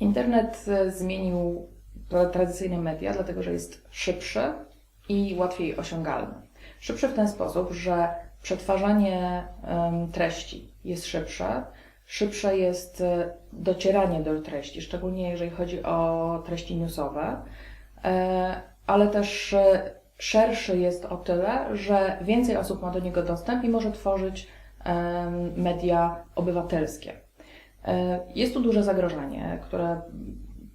Internet e, zmienił tra- tradycyjne media, dlatego że jest szybszy i łatwiej osiągalny. Szybszy w ten sposób, że przetwarzanie treści jest szybsze, szybsze jest e, docieranie do treści, szczególnie jeżeli chodzi o treści newsowe, e, ale też szerszy jest o tyle, że więcej osób ma do niego dostęp i może tworzyć media obywatelskie. E, Jest tu duże zagrożenie, które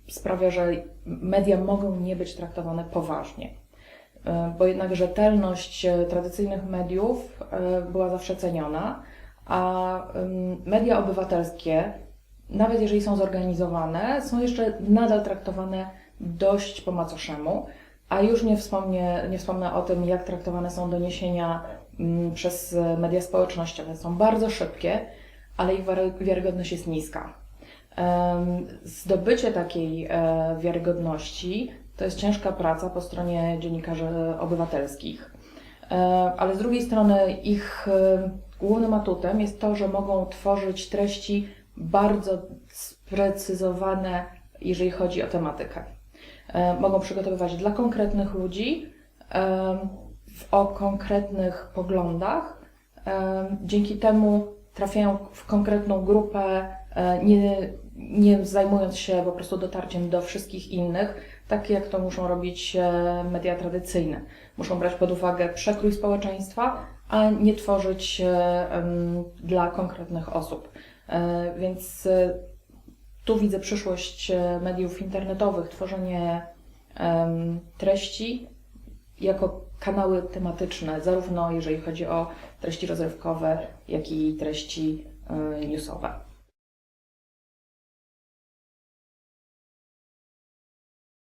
sprawia, że media mogą nie być traktowane poważnie, E, bo jednak rzetelność e, tradycyjnych mediów była zawsze ceniona, a media obywatelskie, nawet jeżeli są zorganizowane, są jeszcze nadal traktowane dość po macoszemu, a już nie wspomnę, nie wspomnę o tym, jak traktowane są doniesienia przez media społecznościowe. Są bardzo szybkie, ale ich wiary- wiarygodność jest niska. Zdobycie takiej e, wiarygodności to jest ciężka praca po stronie dziennikarzy obywatelskich. E, Ale z drugiej strony ich e, głównym atutem jest to, że mogą tworzyć treści bardzo sprecyzowane, jeżeli chodzi o tematykę. Mogą przygotowywać dla konkretnych ludzi, o konkretnych poglądach. Dzięki temu trafiają w konkretną grupę, e, nie, nie zajmując się po prostu dotarciem do wszystkich innych, tak jak to muszą robić e, media tradycyjne. Muszą brać pod uwagę przekrój społeczeństwa, a nie tworzyć e, dla konkretnych osób. Więc tu widzę przyszłość mediów internetowych, tworzenie treści jako kanały tematyczne, zarówno jeżeli chodzi o treści rozrywkowe, jak i treści e, newsowe.